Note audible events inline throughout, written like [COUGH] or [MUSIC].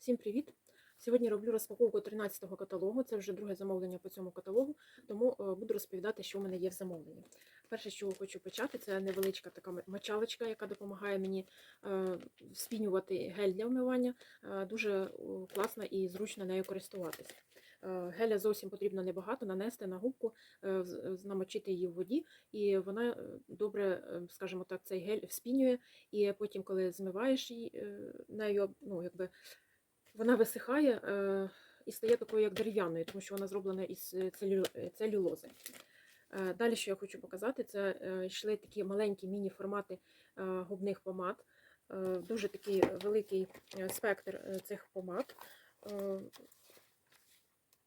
Всім привіт! Сьогодні роблю розпаковку 13-го каталогу. Це вже друге замовлення по цьому каталогу, тому е, буду розповідати, що в мене є в замовленні. Перше, що хочу почати, це невеличка така мочалочка, яка допомагає мені е, спінювати гель для вмивання. Е, Дуже класно і зручно нею користуватись. Е, Геля зовсім потрібно небагато нанести на губку, з- з- намочити її в воді, і вона добре, скажімо так, цей гель вспінює. І потім, коли змиваєш її нею, ну якби вона висихає е, і стає такою, як дерев'яною, тому що вона зроблена із е, е, целюлози. Е, Далі, що я хочу показати, це е, йшли такі маленькі міні-формати е, губних помад. Е, Дуже такий великий е, спектр цих помад. Е,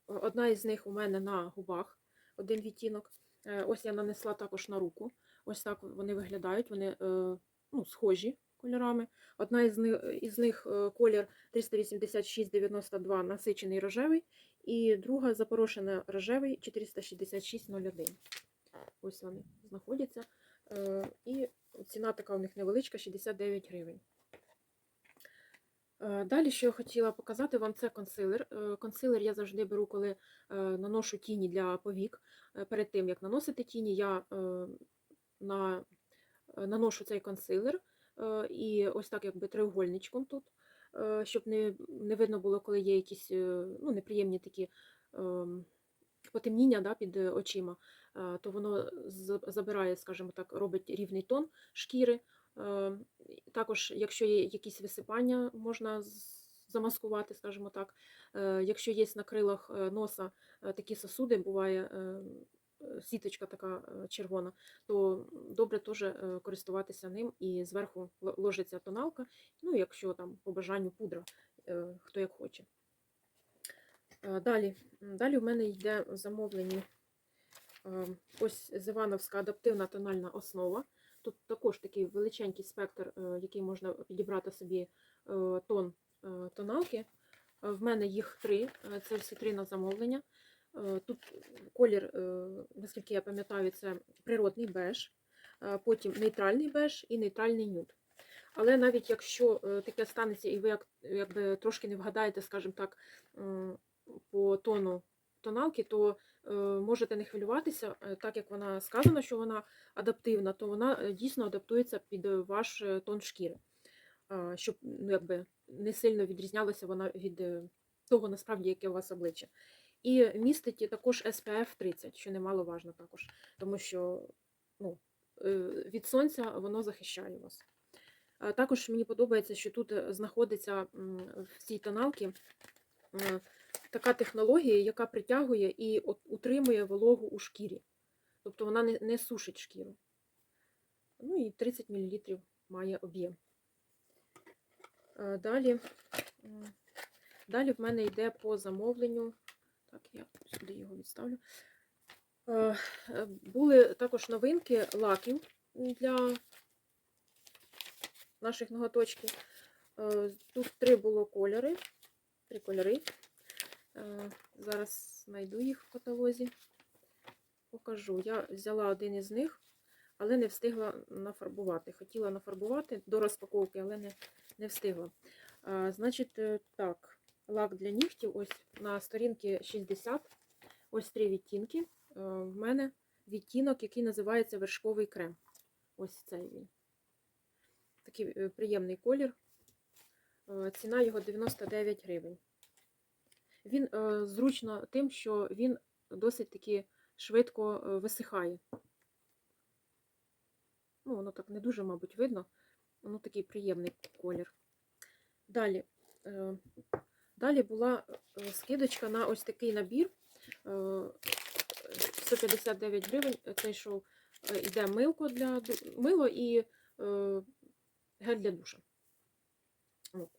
Одна із них у мене на губах, один відтінок. Е, Ось я нанесла також на руку. Ось так вони виглядають, вони е, ну, схожі кольорами. Одна із них, із них е, колір 386,92 насичений рожевий, і друга запорошена рожевий 466,01. Ось вони знаходяться. Е, І ціна така у них невеличка 69 гривень. Е, Далі, що я хотіла показати вам, це консилер. Консилер я завжди беру, коли наношу тіні для повік. Перед тим, як наносити тіні, я на, наношу цей консилер. Е, І ось так якби треугольничком тут, е, щоб не, не видно було, коли є якісь е, ну, неприємні такі ем, потемніння да, під очима, то воно забирає, скажімо так, робить рівний тон шкіри. Також, якщо є якісь висипання, можна замаскувати, скажімо так. Якщо є на крилах носа такі сосуди, буває е, е, сіточка така е, червона, то добре теж е, користуватися ним і зверху ложиться тоналка, ну, якщо там по бажанню пудра, е, хто як хоче. Е, Далі, далі в мене йде е, ось Зивановська адаптивна тональна основа. Тут також такий величенький спектр, е, який можна підібрати собі е, тон е, тоналки. Е, В мене їх три, е, це всі три на замовлення. Е, Тут колір, е, наскільки я пам'ятаю, це природний беж, потім нейтральний беж і нейтральний нюд. Але навіть якщо е, таке станеться, і ви якби трошки не вгадаєте, скажімо так, по тону тоналки, то можете не хвилюватися, так як вона сказана, що вона адаптивна, то вона дійсно адаптується під ваш тон шкіри, щоб ну, якби, не сильно відрізнялася вона від того, насправді, яке у вас обличчя. І містить також SPF 30, що немаловажно також, тому що ну, е, від сонця воно захищає вас. Також мені подобається, що тут е, знаходиться в цій тоналці е, така технологія, яка притягує і утримує вологу у шкірі. Тобто вона не, сушить шкіру. Ну і 30 мл має об'єм. Далі, далі в мене йде по замовленню. Так, я сюди його відставлю. Е, е, Були також новинки лаків для наших ноготочків. Е, Тут три було кольори. Три кольори. Зараз знайду їх в каталозі. Покажу. Я взяла один із них, але не встигла нафарбувати. Хотіла нафарбувати до розпаковки, але не, не встигла. Значить, так, лак для нігтів. Ось на сторінці 60. Ось три відтінки. Е, В мене відтінок, який називається вершковий крем. Ось цей він. Такий е, приємний колір. Е, Ціна його 99 гривень. Він зручно тим, що він досить таки швидко висихає. Ну, воно так не дуже, мабуть, видно. Воно такий приємний колір. Далі, далі була е, скидочка на ось такий набір. Е, 159 гривень. Це йшов, е, йде милко для мило і е, гель для душа. От.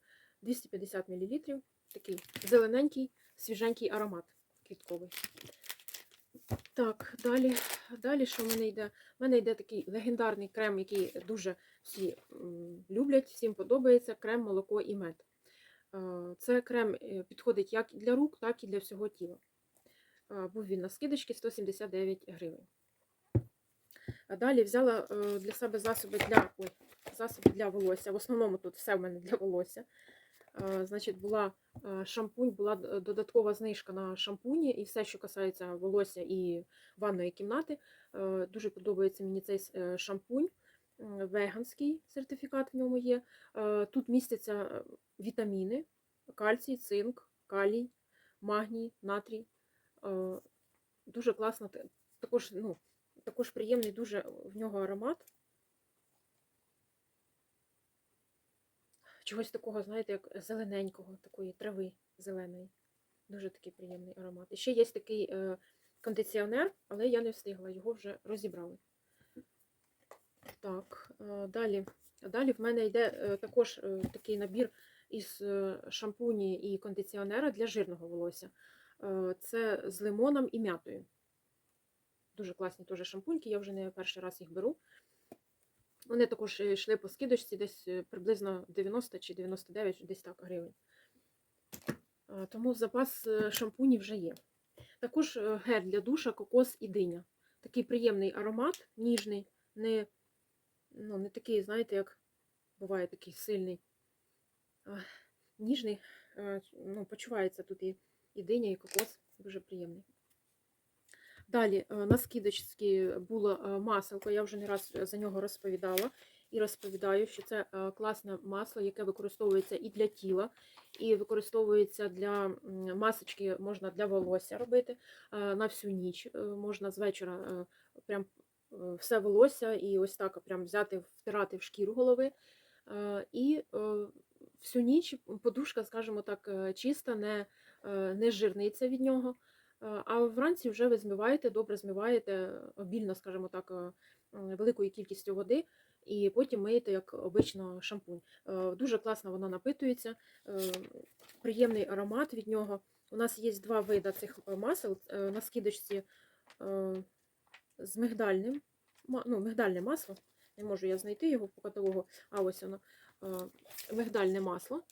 250 мл. Такий зелененький, свіженький аромат квітковий. Так, далі, далі що в мене йде? У мене йде такий легендарний крем, який дуже всі люблять, всім подобається крем, молоко і мед. Е, Це крем е, підходить як для рук, так і для всього тіла. Е, Був він на скидочці 179 гривень. Далі взяла е, для себе засоби для, ой, засоби для волосся. В основному тут все в мене для волосся. Е, Значить, була е, шампунь, була додаткова знижка на шампуні і все, що касається волосся і ванної кімнати. Е, Дуже подобається мені цей е, шампунь. Веганський сертифікат в ньому є. Е, Тут містяться е, вітаміни, кальцій, цинк, калій, магній, натрій. Е, Дуже класно. Також, ну, також приємний дуже в нього аромат. Чогось такого, знаєте, як зелененького, такої трави зеленої. Дуже такий приємний аромат. І ще є такий кондиціонер, але я не встигла, його вже розібрали. Так, е, далі. Далі в мене йде е, також е, такий набір із шампуні і кондиціонера для жирного волосся. Це з лимоном і м'ятою. Дуже класні теж шампуньки, я вже не перший раз їх беру. Вони також йшли по скидочці десь приблизно 90 чи 99, десь так гривень. Тому запас шампунів вже є. Також гель для душа, кокос і диня. Такий приємний аромат, ніжний, не, ну, не такий, знаєте, як буває такий сильний. Ніжний. Ну, почувається тут і, і диня, і кокос. Дуже приємний. Далі на скидочці було е, маселко, я вже не раз за нього розповідала і розповідаю, що це класне масло, яке використовується і для тіла, і використовується для масочки, можна для волосся робити на всю ніч. е, Можна з вечора е, прям все волосся і ось так прям взяти, втирати в шкіру голови. Е, І е, всю ніч подушка, скажімо так, е, чиста, не, е, не жирниця від нього. Е, А вранці вже ви змиваєте, добре змиваєте, обільно, скажімо так, е, великою кількістю води, і потім миєте, як обично, шампунь. Е, Дуже класно вона напитується, е, приємний аромат від нього. У нас є два види цих е, масел е, на скидочці е, з мигдальним, ну, мигдальне масло. Не можу я знайти його по каталогу, а ось воно. Мигдальне масло.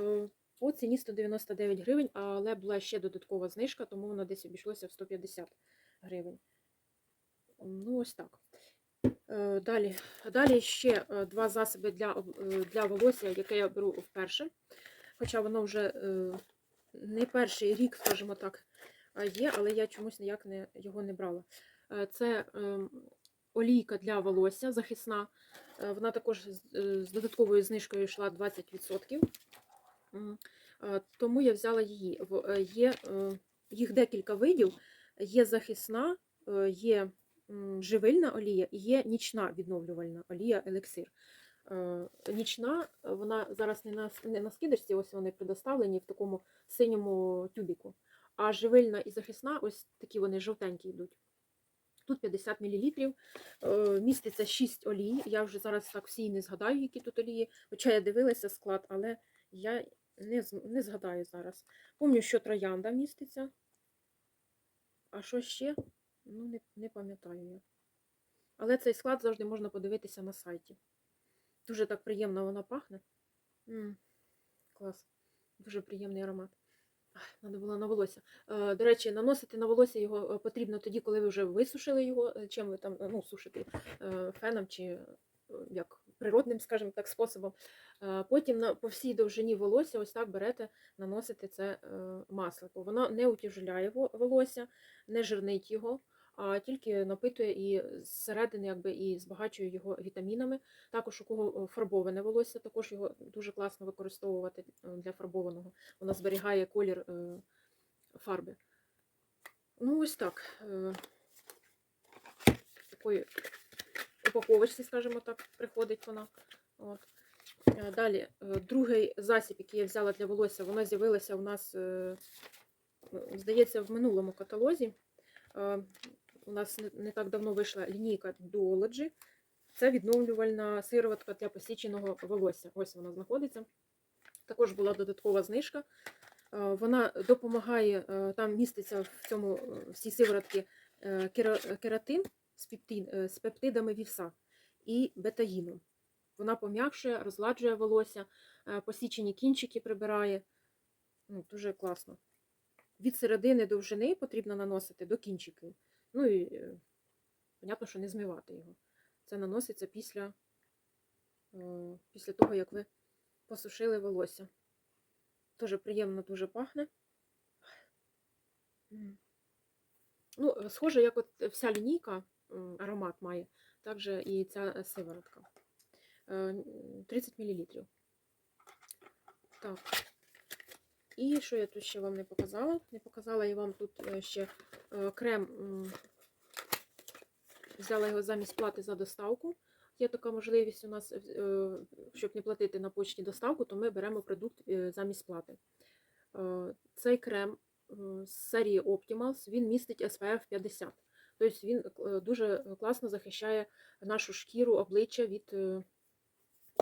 Е, по ціні 199 гривень, але була ще додаткова знижка, тому воно десь обійшлося в 150 гривень. Ну, ось так. Е, Далі, далі ще е, два засоби для, для волосся, яке я беру вперше. Хоча воно вже не перший рік, скажімо так, є, але я чомусь ніяк не, його не брала. Е, Це ем, олійка для волосся захисна. Е, Вона також з, е, додатковою знижкою йшла 20%. Е, Тому я взяла її. Є їх декілька видів. Є захисна, є живильна олія і є нічна відновлювальна олія елексир. Нічна, вона зараз не на, не на скидочці, ось вони предоставлені в такому синьому тюбіку. А живильна і захисна, ось такі вони жовтенькі йдуть. Тут 50 мл, міститься 6 олій. Я вже зараз так всі не згадаю, які тут олії. Хоча я дивилася склад, але я не, не згадаю зараз. Помню, що троянда міститься. А що ще? Ну, не, не пам'ятаю я. Але цей склад завжди можна подивитися на сайті. Дуже так приємно вона пахне. м клас. Дуже приємний аромат. Треба було на волосся. Е, До речі, наносити на волосся його е, потрібно тоді, коли ви вже висушили його, е, чим ви там ну, сушите феном чи як природним, скажімо так, способом. Потім по всій довжині волосся ось так берете, наносите це масло. Воно не утяжеляє волосся, не жирнить його, а тільки напитує і зсередини якби, і збагачує його вітамінами. Також у кого е, фарбоване волосся, також його дуже класно використовувати е, для фарбованого. Воно зберігає колір е, фарби. Ну, ось так. Такої упаковочці, скажімо так, приходить вона. От. Далі, другий засіб, який я взяла для волосся, воно з'явилося у нас, здається, в минулому каталозі. У нас не, так давно вийшла лінійка Duology. Це відновлювальна сироватка для посіченого волосся. Ось вона знаходиться. Також була додаткова знижка. Е, Вона допомагає, е, там міститься в цьому е, в цій сиворотці кератин з, пептин, з пептидами вівса і бетаїном. Вона пом'якшує, розладжує волосся, посічені кінчики прибирає. Ну, дуже класно. Від середини довжини потрібно наносити до кінчиків. Ну і, е, понятно, що не змивати його. Це наноситься після, е, після того, як ви посушили волосся. Теж приємно дуже пахне. Ну, е, схоже, як от вся лінійка аромат має, так же і ця сиворотка. Е, 30 мл. Так. І що я тут ще вам не показала? Не показала я вам тут е, ще е, крем. Взяла його замість плати за доставку. Є така можливість у нас, е, щоб не платити на почті доставку, то ми беремо продукт замість плати. Цей крем з серії Optimals, він містить SPF 50. Тобто він дуже класно захищає нашу шкіру, обличчя від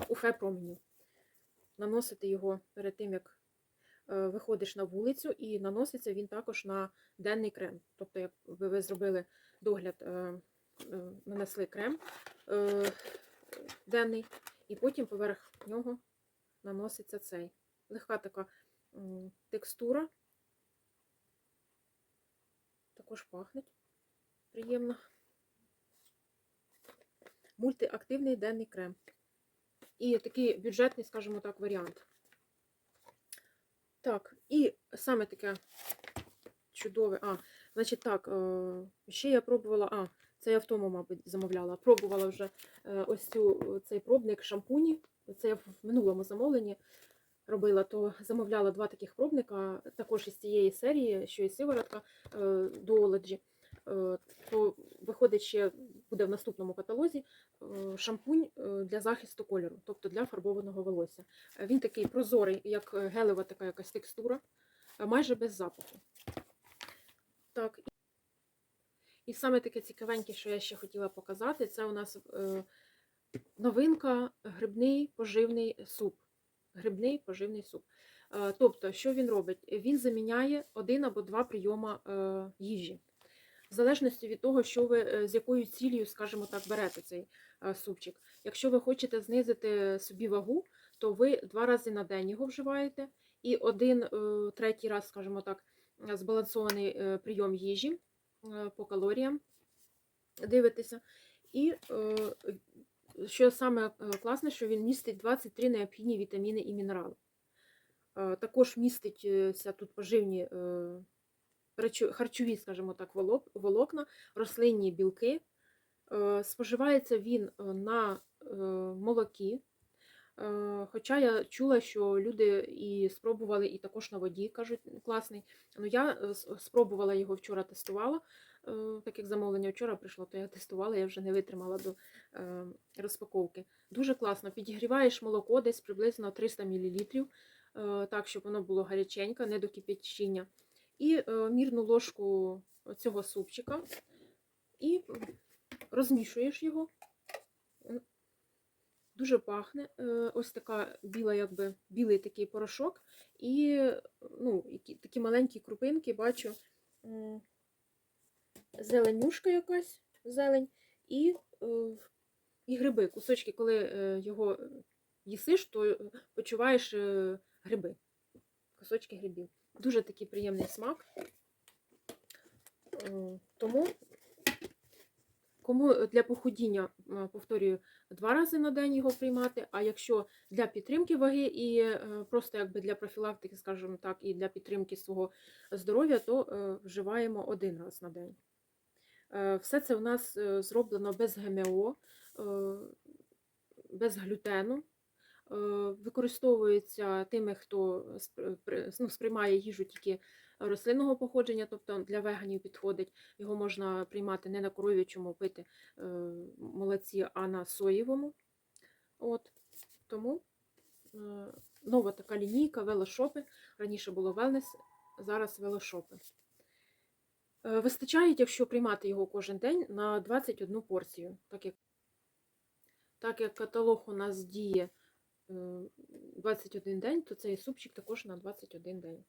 уф променів. Наносити його перед тим, як виходиш на вулицю, і наноситься він також на денний крем. Тобто, як ви зробили догляд, е, е, нанесли крем е, денний, і потім поверх нього наноситься цей. Легка така текстура. Також пахне приємно. Мультиактивний денний крем. І такий бюджетний, скажімо так, варіант. Так, і саме таке чудове. А, значить так, е, ще я пробувала, а, це я в тому, мабуть, замовляла. Пробувала вже е, ось цю, цей пробник шампуні. Це я в минулому замовленні робила, то замовляла два таких пробника, також із цієї серії, що і сиворотка е, Duology. Е, То виходить ще буде в наступному каталозі е, шампунь е, для захисту кольору, тобто для фарбованого волосся. Е, Він такий прозорий, як е, гелева така якась текстура, е, майже без запаху. Так. і- саме таке цікавеньке, що я ще хотіла показати, це у нас е, новинка грибний поживний суп. Грибний поживний суп. Е, Тобто, що він робить? Він заміняє один або два прийома е, їжі. В залежності від того, що ви е, з якою цілею, скажімо так, берете цей е, супчик. Якщо ви хочете знизити собі вагу, то ви два рази на день його вживаєте, і один е, третій раз, скажімо так, збалансований прийом їжі по калоріям дивитеся. І що саме класне, що він містить 23 необхідні вітаміни і мінерали. Також міститься тут поживні харчові, скажімо так, волокна, рослинні білки. Е, Споживається він е, на е, молокі. Хоча я чула, що люди і спробували, і також на воді кажуть, класний. Ну, я спробувала його вчора тестувала. Так як замовлення вчора прийшло, то я тестувала, я вже не витримала до розпаковки. Дуже класно. Підігріваєш молоко десь приблизно 300 мл, так, щоб воно було гаряченьке, не до кипячіння. І е, мірну ложку цього супчика і розмішуєш його. Дуже пахне. Е, Ось така біла, якби білий такий порошок. І ну, такі маленькі крупинки, бачу зеленюшка якась, зелень, і, е, і гриби, кусочки, коли його їсиш, то почуваєш гриби, кусочки грибів. Дуже такий приємний смак. Е, Тому, кому для похудіння, е, повторюю, два рази на день його приймати, а якщо для підтримки ваги і е, просто якби для профілактики, скажімо так, і для підтримки свого здоров'я, то е, вживаємо один раз на день. Е, Все це в нас е, зроблено без ГМО, е, без глютену. Е, Використовується тими, хто спр- при- ну, сприймає їжу тільки рослинного походження, тобто для веганів підходить. Його можна приймати не на коров'ячому пити е, молоці, а на соєвому. От. Тому е, нова така лінійка, велошопи. Раніше було велнес, зараз велошопи. Е, Вистачає, якщо приймати його кожен день, на 21 порцію. Так як, так як каталог у нас діє е, 21 день, то цей супчик також на 21 день.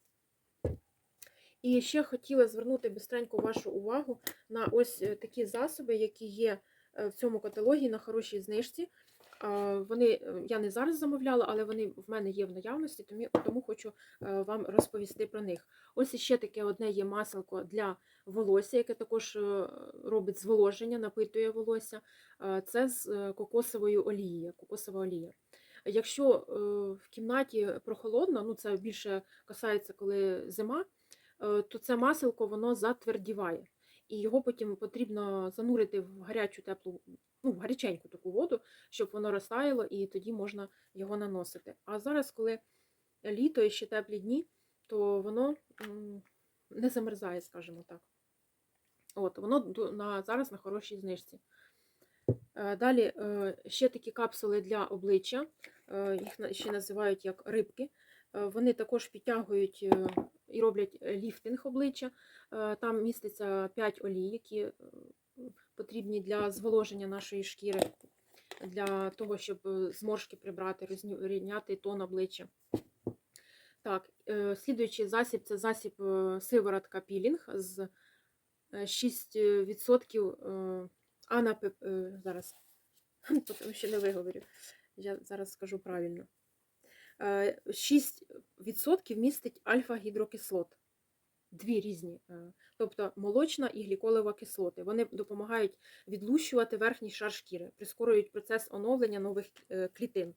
І ще хотіла звернути бистренько вашу увагу на ось е, такі засоби, які є е, в цьому каталогі на хорошій знижці. Вони, е, я не зараз замовляла, але вони в мене є в наявності, тому, тому хочу е, вам розповісти про них. Ось іще таке одне є маселко для волосся, яке також е, робить зволоження, напитує волосся. Е, Це з е, кокосовою олією. Кокосова олія. Якщо е, в кімнаті прохолодно, ну це більше касається, коли зима, е, то це маселко воно затвердіває. І його потім потрібно занурити в гарячу теплу, ну, в гаряченьку таку воду, щоб воно розтаяло, і тоді можна його наносити. А зараз, коли літо і ще теплі дні, то воно не замерзає, скажімо так. От, воно на, зараз на хорошій знижці. Е, Далі е, ще такі капсули для обличчя, е, їх ще називають як рибки. Вони також підтягують і роблять ліфтинг обличчя. Там міститься 5 олій, які потрібні для зволоження нашої шкіри, для того, щоб зморшки прибрати, розрівняти тон обличчя. Так, слідуючий засіб це засіб сиворотка пілінг з е, 6% е, анапеп... е, зараз, [LAUGHS] тому що не виговорю. Я зараз скажу правильно. Е, 6% містить альфа-гідрокислот. Дві різні, е, тобто молочна і гліколева кислоти. Вони допомагають відлущувати верхній шар шкіри, прискорюють процес оновлення нових е, клітин.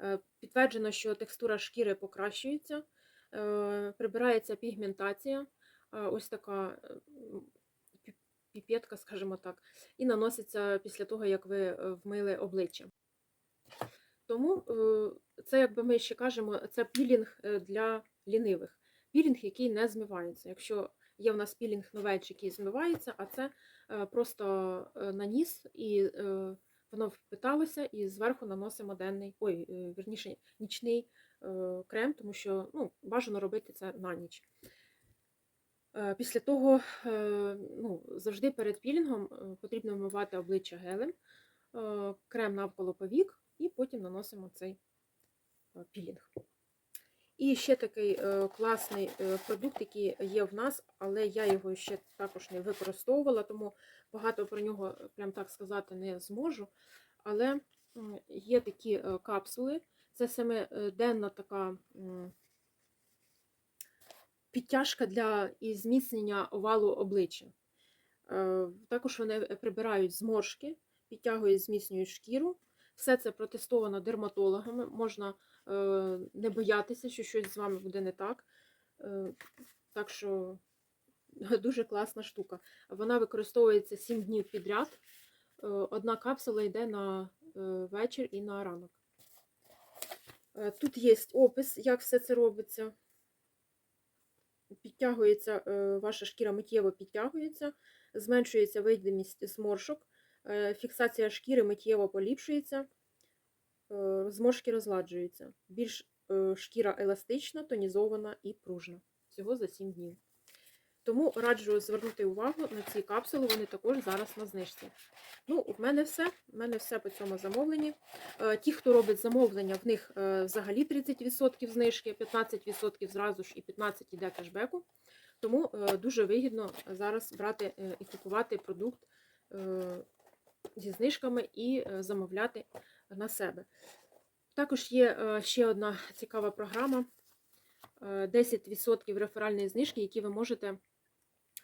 Е, Підтверджено, що текстура шкіри покращується, е, прибирається пігментація, е, ось така е, піпетка, скажімо так, і наноситься після того, як ви е, вмили обличчя. Тому е, це, якби ми ще кажемо, це пілінг е, для лінивих. Пілінг, який не змивається. Якщо є в нас пілінг новеч, який змивається, а це просто наніс і воно впиталося, і зверху наносимо денний, ой, вірніше, нічний крем, тому що ну, бажано робити це на ніч. Е, Після того, е, ну, завжди перед пілінгом е, потрібно вмивати обличчя гелем, крем навколо повік, і потім наносимо цей пілінг. І ще такий класний продукт, який є в нас, але я його ще також не використовувала, тому багато про нього прям так сказати не зможу. Але є такі капсули. Це семиденна така м, підтяжка для і зміцнення овалу обличчя. Е, Також вони прибирають зморшки, підтягують, зміцнюють шкіру. Все це протестовано дерматологами. Можна е, не боятися, що щось з вами буде не так. Е, Так що [LAUGHS] дуже класна штука. Вона використовується 7 днів підряд. Е, Одна капсула йде на е, вечір і на ранок. Е, Тут є опис, як все це робиться. Підтягується, е, ваша шкіра миттєво підтягується, зменшується видимість зморшок, е, фіксація шкіри миттєво поліпшується, е, зморшки розладжуються. Більш шкіра еластична, тонізована і пружна. Всього за 7 днів. Тому раджу звернути увагу на ці капсули, вони також зараз на знижці. Ну, в мене все. В мене все по цьому замовленні. Е, Ті, хто робить замовлення, в них е, взагалі 30% знижки, 15% зразу ж і 15% йде кешбеку. Тому е, дуже вигідно зараз брати і купувати продукт зі знижками і замовляти на себе. Також є ще одна цікава програма. е, 10% реферальної знижки, які ви можете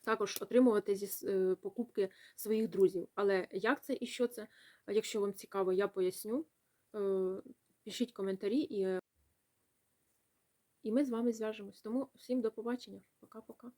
також отримувати зі е, покупки своїх друзів. Але як це і що це, якщо вам цікаво, я поясню. Е, Пишіть коментарі, і, і ми з вами зв'яжемось. Тому всім до побачення. Пока-пока.